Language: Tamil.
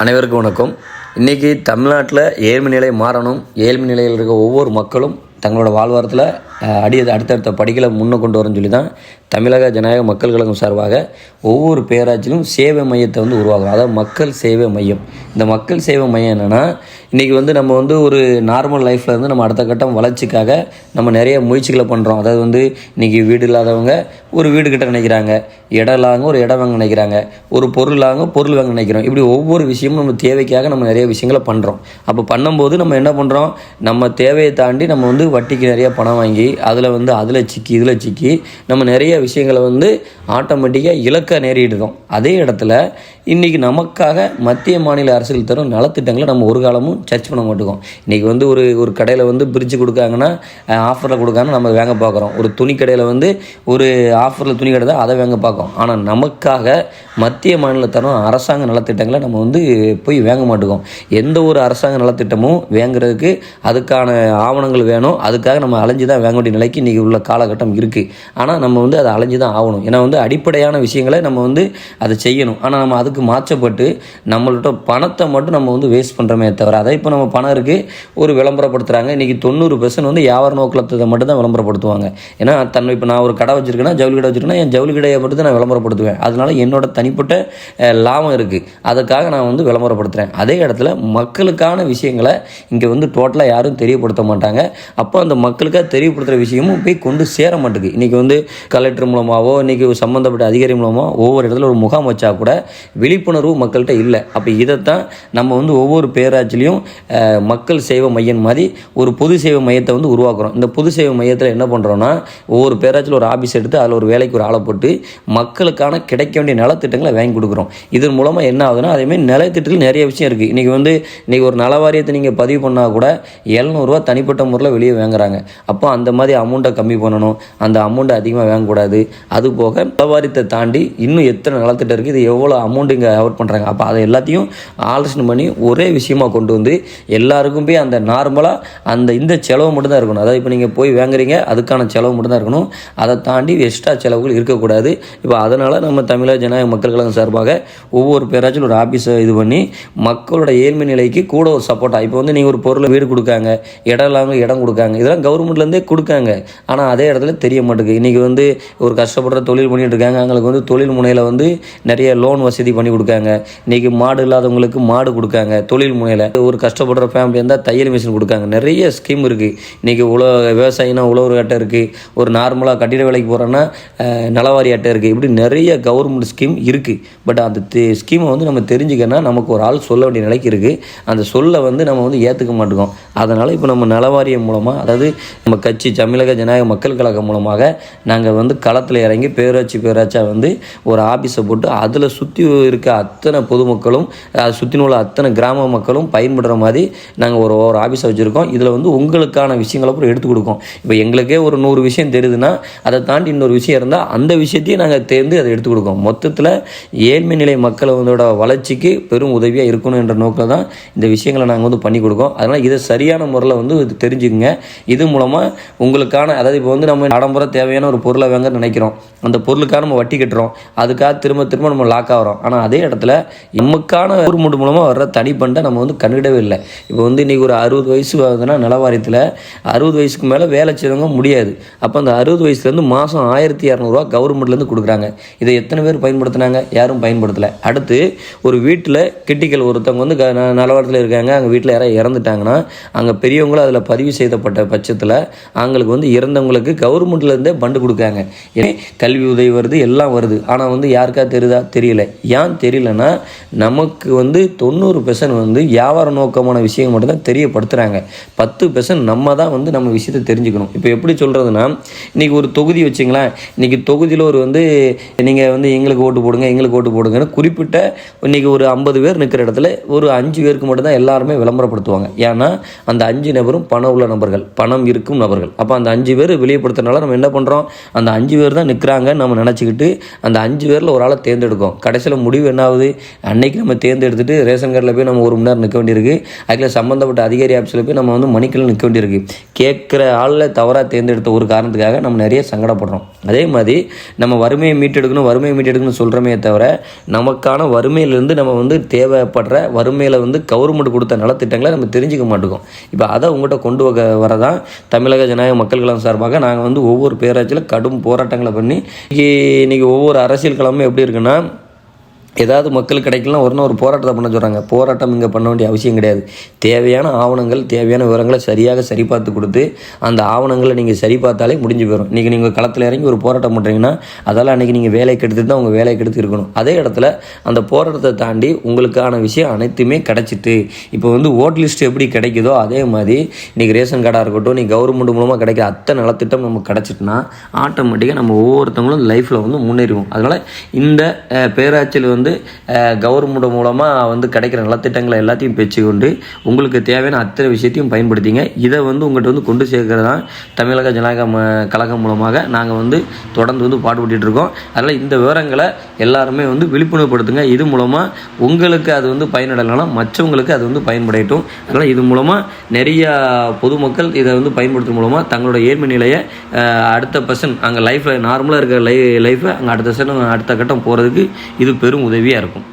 அனைவருக்கும் வணக்கம். இன்றைக்கி தமிழ்நாட்டில் ஏழ்மை நிலை மாறணும் ஏழ்மை நிலையில் இருக்க ஒவ்வொரு மக்களும் தங்களோட வாழ்வாரத்தில் அடி அடுத்தடுத்த படிகளை முன்னே கொண்டு வரணும்னு சொல்லி தான் தமிழக ஜனநாயக மக்கள் கழகம் சார்பாக ஒவ்வொரு பேராட்சியிலும் சேவை மையத்தை வந்து உருவாகும் அதாவது மக்கள் சேவை மையம். இந்த மக்கள் சேவை மையம் என்னென்னா இன்றைக்கி வந்து நம்ம வந்து ஒரு நார்மல் லைஃப்பில் இருந்து நம்ம அடுத்த கட்டம் வளர்ச்சிக்காக நம்ம நிறைய முயற்சிகளை பண்ணுறோம் அதாவது வந்து இன்றைக்கி வீடு இல்லாதவங்க ஒரு வீடு கிட்ட நினைக்கிறாங்க. இடம் இல்லாதவங்க ஒரு இடம் வாங்க நினைக்கிறாங்க. ஒரு பொருள் இல்லாதவங்க பொருள் வாங்க நினைக்கிறோம். இப்படி ஒவ்வொரு விஷயமும் நம்ம தேவைக்காக நம்ம நிறைய விஷயங்களை பண்ணுறோம் அப்போ பண்ணும்போது நம்ம என்ன பண்ணுறோம் நம்ம தேவையை தாண்டி நம்ம வந்து வட்டிக்கு நிறைய பணம் வாங்கி அதில் வந்து அதில் சிக்கி இதில் சிக்கி நம்ம நிறைய விஷயங்களை வந்து ஆட்டோமேட்டிக்காக இலக்க நேரிடுதோம். அதே இடத்துல இன்றைக்கி நமக்காக மத்திய மாநில அரசுகள் தரும் நலத்திட்டங்களை நம்ம ஒரு காலமும் சர்ச் பண்ண மாட்டோம். இன்றைக்கி வந்து ஒரு ஒரு கடையில் வந்து பிரிட்ஜ் கொடுக்காங்கன்னா ஆஃபரில் கொடுக்காங்கன்னு நம்ம வேங்க பார்க்குறோம். ஒரு துணி கடையில் வந்து ஒரு ஆஃபரில் துணி கடை தான் அதை வேங்க பார்க்கும் ஆனால் நமக்காக மத்திய மாநில தரும் அரசாங்க நலத்திட்டங்களை நம்ம வந்து போய் வாங்க மாட்டோம். எந்த ஒரு அரசாங்க நலத்திட்டமும் வாங்குறதுக்கு அதுக்கான ஆவணங்கள் வேணும். அதுக்காக நம்ம அலைஞ்சு தான் வேங்க வேண்டிய நிலைக்கு இன்றைக்கி உள்ள காலகட்டம் இருக்குது ஆனால் நம்ம வந்து அதை அலைஞ்சு தான் ஆகணும். ஏன்னா வந்து அடிப்படையான விஷயங்களை நம்ம வந்து அதை செய்யணும். ஆனால் நம்ம அதுக்கு மாற்றப்பட்டு நம்மள்கிட்ட பணத்தை மட்டும் நம்ம வந்து வேஸ்ட் பண்ணுறோமே தவிர அதை இப்போ நம்ம பணம் இருக்குது ஒரு விளம்பரப்படுத்துகிறாங்க இன்றைக்கி தொண்ணூறு பெர்சன்ட் வந்து வியாபார நோக்கத்தை மட்டும் தான் விளம்பரப்படுத்துவாங்க. ஏன்னா தன்னை இப்போ நான் ஒரு கடை வச்சுருக்கேன்னா ஜவுளி கடை வச்சுருக்கேன்னா என் ஜவுளி கடையை மட்டும் தான் நான் விளம்பரப்படுத்துவேன். அதனால் என்னோட தனிப்பட்ட லாபம் இருக்குது அதுக்காக நான் வந்து விளம்பரப்படுத்துகிறேன் அதே இடத்துல மக்களுக்கான விஷயங்களை இங்கே வந்து டோட்டலாக யாரும் தெரியப்படுத்த மாட்டாங்க. அப்போ அந்த மக்களுக்காக தெரியப்படுத்துகிற விஷயமும் போய் கொண்டு சேர மாட்டேங்குது இன்றைக்கி வந்து கலெக்டர் மூலமாகவோ இன்றைக்கி சம்மந்தப்பட்ட அதிகாரி மூலமாக ஒவ்வொரு இடத்துல ஒரு முகாம் வச்சா கூட விழிப்புணர்வு மக்கள்கிட்ட இல்லை. அப்போ இதைத்தான் நம்ம வந்து ஒவ்வொரு பேராட்சிலையும் மக்கள் சேவை மையம் மாதிரி ஒரு பொது சேவை மையத்தை வந்து உருவாக்குறோம். இந்த பொது சேவை மையத்தில் என்ன பண்ணுறோன்னா ஒவ்வொரு பேராட்சியில் ஒரு ஆஃபீஸ் எடுத்து அதில் ஒரு வேலைக்கு ஒரு ஆளை போட்டு மக்களுக்கான கிடைக்க வேண்டிய நலத்திட்டங்களை வாங்கி கொடுக்குறோம். இதன் மூலமாக என்ன ஆகுதுன்னா அதேமாதிரி நலத்திட்டத்தில் நிறைய விஷயம் இருக்குது இன்றைக்கி வந்து இன்றைக்கி ஒரு நலவாரியத்தை நீங்கள் பதிவு பண்ணால் கூட எழுநூறுவா தனிப்பட்ட முறையில் வெளியே வாங்குறாங்க. அப்போ அந்த மாதிரி அமௌண்ட்டை கம்மி பண்ணணும். அந்த அமௌண்ட்டை அதிகமாக வாங்கக்கூடாது. அது போக வியாபாரத்தை தாண்டி இன்னும் எத்தனை நலத்திட்டம் இருக்குது இது எவ்வளோ அமௌண்ட் இங்கே அவாய்ட் பண்ணுறாங்க அப்போ அதை எல்லாத்தையும் ஆலோசனை பண்ணி ஒரே விஷயமாக கொண்டு வந்து எல்லாருக்கும் போய் அந்த நார்மலாக அந்த இந்த செலவு மட்டும்தான் இருக்கணும். அதாவது இப்போ நீங்கள் போய் வாங்குறீங்க அதுக்கான செலவு மட்டும்தான் இருக்கணும். அதை தாண்டி எக்ஸ்ட்ரா செலவுகள் இருக்கக்கூடாது. இப்போ அதனால் நம்ம தமிழக ஜனநாயக மக்கள் கழகம் சார்பாக ஒவ்வொரு பேராச்சும் ஒரு ஆஃபீஸை இது பண்ணி மக்களோட ஏழ்மை நிலைக்கு கூட ஒரு சப்போர்ட்டாக இப்போ வந்து நீங்கள் ஒரு பொருளை வீடு கொடுக்காங்க இடம் இல்லாமல் இடம் கொடுக்காங்க இதெல்லாம் கவர்மெண்ட்லேருந்தே இருக்காங்க. ஆனால் அதே இடத்துல தெரிய மாட்டேங்குது. இன்றைக்கி வந்து ஒரு கஷ்டப்படுற தொழில் பண்ணிகிட்டு இருக்காங்க. அவங்களுக்கு வந்து தொழில் முனையில் வந்து நிறைய லோன் வசதி பண்ணி கொடுக்காங்க. இன்றைக்கி மாடு இல்லாதவங்களுக்கு மாடு கொடுக்காங்க தொழில் முனையில். ஒரு கஷ்டப்படுற ஃபேமிலி இருந்தால் தையல் மிஷின் கொடுக்காங்க. நிறைய ஸ்கீம் இருக்குது இன்றைக்கி உழவு விவசாயினா உழவர் அட்டை இருக்குது ஒரு நார்மலாக கட்டிட வேலைக்கு போகிறோன்னா நலவாரி அட்டை இருக்குது இப்படி நிறைய கவர்மெண்ட் ஸ்கீம் இருக்குது பட் அந்த ஸ்கீமை வந்து நம்ம தெரிஞ்சுக்கன்னா நமக்கு ஒரு ஆள் சொல்ல வேண்டிய நிலைக்கு இருக்குது அந்த சொல்லை வந்து நம்ம வந்து ஏற்றுக்க மாட்டோம். அதனால் இப்போ நம்ம நலவாரியம் மூலமாக அதாவது நம்ம கட்சி தமிழக ஜனநாயக மக்கள் கழகம் மூலமாக நாங்கள் வந்து களத்தில் இறங்கி பேராட்சி பேராட்சியாக வந்து ஒரு ஆஃபீஸை போட்டு அதில் சுற்றி இருக்க அத்தனை பொதுமக்களும் அதை சுற்றின உள்ள அத்தனை கிராம மக்களும் பயன்படுற மாதிரி நாங்கள் ஒரு ஒரு ஆஃபீஸை வச்சுருக்கோம். இதில் வந்து உங்களுக்கான விஷயங்களை அப்புறம் எடுத்து கொடுக்கோம். இப்போ எங்களுக்கே ஒரு நூறு விஷயம் தெரியுதுன்னா அதை தாண்டி இன்னொரு விஷயம் இருந்தால் அந்த விஷயத்தையும் நாங்கள் தேர்ந்து அதை எடுத்து கொடுக்கோம். மொத்தத்தில் ஏழ்மை நிலை மக்களோட வளர்ச்சிக்கு பெரும் உதவியாக இருக்கணும் என்ற நோக்கில் தான் இந்த விஷயங்களை நாங்கள் வந்து பண்ணி கொடுக்கோம். அதனால் இதை சரியான முறையில் வந்து இது தெரிஞ்சுக்குங்க. இது மூலமாக உங்களுக்கான அதாவது இப்போ வந்து நம்ம நடைமுறை தேவையான ஒரு பொருளை வாங்க நினைக்கிறோம். அந்த பொருளுக்காக நம்ம வட்டி கட்டுறோம். அதுக்காக திரும்ப திரும்ப நம்ம லாக் ஆகிறோம். ஆனால் அதே இடத்துல நமக்கான கவர்மெண்ட் மூலமாக வர்ற தனிப்பண்டை நம்ம வந்து கண்டுகிடவே இல்லை. இப்போ வந்து இன்றைக்கி ஒரு அறுபது வயசு ஆகுதுன்னா நிலவாரியத்தில் அறுபது வயசுக்கு மேலே வேலை செய்யறவங்க முடியாது. அப்போ அந்த அறுபது வயசுலேருந்து மாதம் ஆயிரத்தி இரநூறுவா கவர்மெண்ட்லேருந்து கொடுக்குறாங்க. இதை எத்தனை பேர் பயன்படுத்துனாங்க? யாரும் பயன்படுத்தலை. அடுத்து ஒரு வீட்டில் கிட்டிக்கல் ஒருத்தவங்க வந்து க- ந- நலவாரத்தில் இருக்காங்க. அங்கே வீட்டில் யாராவது இறந்துட்டாங்கன்னா அங்கே பெரியவங்களும் அதில் பதிவு செய்யப்பட்ட பட்சத்தில் அங்கே அவங்களுக்கு வந்து இறந்தவங்களுக்கு கவர்மெண்ட்லேருந்தே பண்டு கொடுக்காங்க ஏன் கல்வி உதவி வருது எல்லாம் வருது. ஆனால் வந்து யாருக்கா தெரியுதா? தெரியல. ஏன் தெரியலன்னா நமக்கு வந்து தொண்ணூறு பெர்சன்ட் வந்து வியாபார நோக்கமான விஷயம் மட்டும்தான் தெரியப்படுத்துகிறாங்க பத்து பெர்சன்ட் நம்ம தான் வந்து நம்ம விஷயத்தை தெரிஞ்சுக்கணும். இப்போ எப்படி சொல்கிறதுனா இன்றைக்கி ஒரு தொகுதி வச்சுங்களேன். இன்றைக்கி தொகுதியில் ஒரு வந்து நீங்கள் வந்து எங்களுக்கு ஓட்டு போடுங்க எங்களுக்கு ஓட்டு போடுங்கன்னு குறிப்பிட்ட இன்றைக்கி ஒரு ஐம்பது பேர் நிற்கிற இடத்துல ஒரு அஞ்சு பேருக்கு மட்டும்தான் எல்லாருமே விளம்பரப்படுத்துவாங்க. ஏன்னா அந்த அஞ்சு நபரும் பணம் உள்ள நபர்கள் பணம் இருக்கும் நபர்கள். அப்போ அந்த அஞ்சு பேர் வெளியப்படுத்துறதுனால நம்ம என்ன பண்ணுறோம் அந்த அஞ்சு பேர் தான் நிற்கிறாங்கன்னு நம்ம நினச்சிக்கிட்டு அந்த அஞ்சு பேரில் ஒரு ஆளை தேர்ந்தெடுக்கும். கடைசியில் முடிவு என்ன ஆகுது? அன்னைக்கு நம்ம தேர்ந்தெடுத்துட்டு ரேஷன் கார்டில் போய் நம்ம ஒரு மணி நேரம் நிற்க வேண்டியிருக்கு. அதில் சம்மந்தப்பட்ட அதிகாரி ஆஃபீஸில் போய் நம்ம வந்து மணிக்கெல்லாம் நிற்க வேண்டியிருக்கு. கேட்குற ஆளில் தவறாக தேர்ந்தெடுத்த ஒரு காரணத்துக்காக நம்ம நிறைய சங்கடப்படுறோம். அதே மாதிரி நம்ம வறுமையை மீட்டெடுக்கணும் வறுமையை மீட்டெடுக்கணும்னு சொல்கிறோமே தவிர நமக்கான வறுமையிலேருந்து நம்ம வந்து தேவைப்படுற வறுமையில் வந்து கவர்மெண்ட் கொடுத்த நலத்திட்டங்களை நம்ம தெரிஞ்சுக்க மாட்டோம். இப்போ அதை உங்கள்கிட்ட கொண்டு வர வரதான் தமிழக ஜனநாயக மக்கள் கழகம் சார்பாக நாங்கள் வந்து ஒவ்வொரு பேராட்சியில் கடும் போராட்டங்களை பண்ணி இன்னைக்கு இன்னைக்கு ஒவ்வொரு அரசியல் களமும் எப்படி இருக்குன்னா ஏதாவது மக்கள் கிடைக்கலாம் ஒரு நாள் ஒரு போராட்டத்தை பண்ண சொல்கிறாங்க போராட்டம் இங்கே பண்ண வேண்டிய அவசியம் கிடையாது. தேவையான ஆவணங்கள் தேவையான விவரங்களை சரியாக சரி பார்த்து கொடுத்து அந்த ஆவணங்களை நீங்கள் சரி பார்த்தாலே முடிஞ்சு போயிடும் இன்றைக்கி நீங்கள் களத்தில் இறங்கி ஒரு போராட்டம் பண்ணுறீங்கன்னா அதால் அன்றைக்கி நீங்கள் வேலைக்கு எடுத்துட்டு தான் உங்கள் வேலைக்கு எடுத்து இருக்கணும். அதே இடத்துல அந்த போராட்டத்தை தாண்டி உங்களுக்கான விஷயம் அனைத்துமே கிடச்சிட்டு இப்போ வந்து ஓட் லிஸ்ட் எப்படி கிடைக்குதோ அதே மாதிரி இன்றைக்கி ரேஷன் கார்டாக இருக்கட்டும் நீ கவர்மெண்ட் மூலமாக கிடைக்கிற அத்தனை நலத்திட்டம் நமக்கு கிடச்சிட்டுனா ஆட்டோமேட்டிக்காக நம்ம ஒவ்வொருத்தவங்களும் லைஃப்பில் வந்து முன்னேறுவோம் அதனால் இந்த பேராட்சியில் வந்து வந்து கவர்மெண்ட் மூலமாக வந்து கிடைக்கிற நலத்திட்டங்களை எல்லாத்தையும் பெற்றுக்கொண்டு உங்களுக்கு தேவையான அத்தனை விஷயத்தையும் பயன்படுத்திங்க. இதை வந்து உங்கள்கிட்ட வந்து கொண்டு சேர்க்கிறது தான் தமிழக ஜனநாயக கழகம் மூலமாக நாங்கள் வந்து தொடர்ந்து வந்து பாடுபட்டு இருக்கோம். அதனால் இந்த விவரங்களை எல்லாருமே வந்து விழிப்புணர்வுப்படுத்துங்க இது மூலமாக உங்களுக்கு அது வந்து பயனடையலாம் மற்றவங்களுக்கு அது வந்து பயன்படட்டும் அதனால் இது மூலமாக நிறையா பொதுமக்கள் இதை வந்து பயன்படுத்தும் மூலமாக தங்களோட ஏழ்மை நிலையை அடுத்த பர்சன் அங்கே லைஃப்பில் நார்மலாக இருக்கிற லை லைஃப்பை அங்கே அடுத்த பர்சன் அடுத்த கட்டம் போகிறதுக்கு இது பெரும் உதவியாக இருக்கும்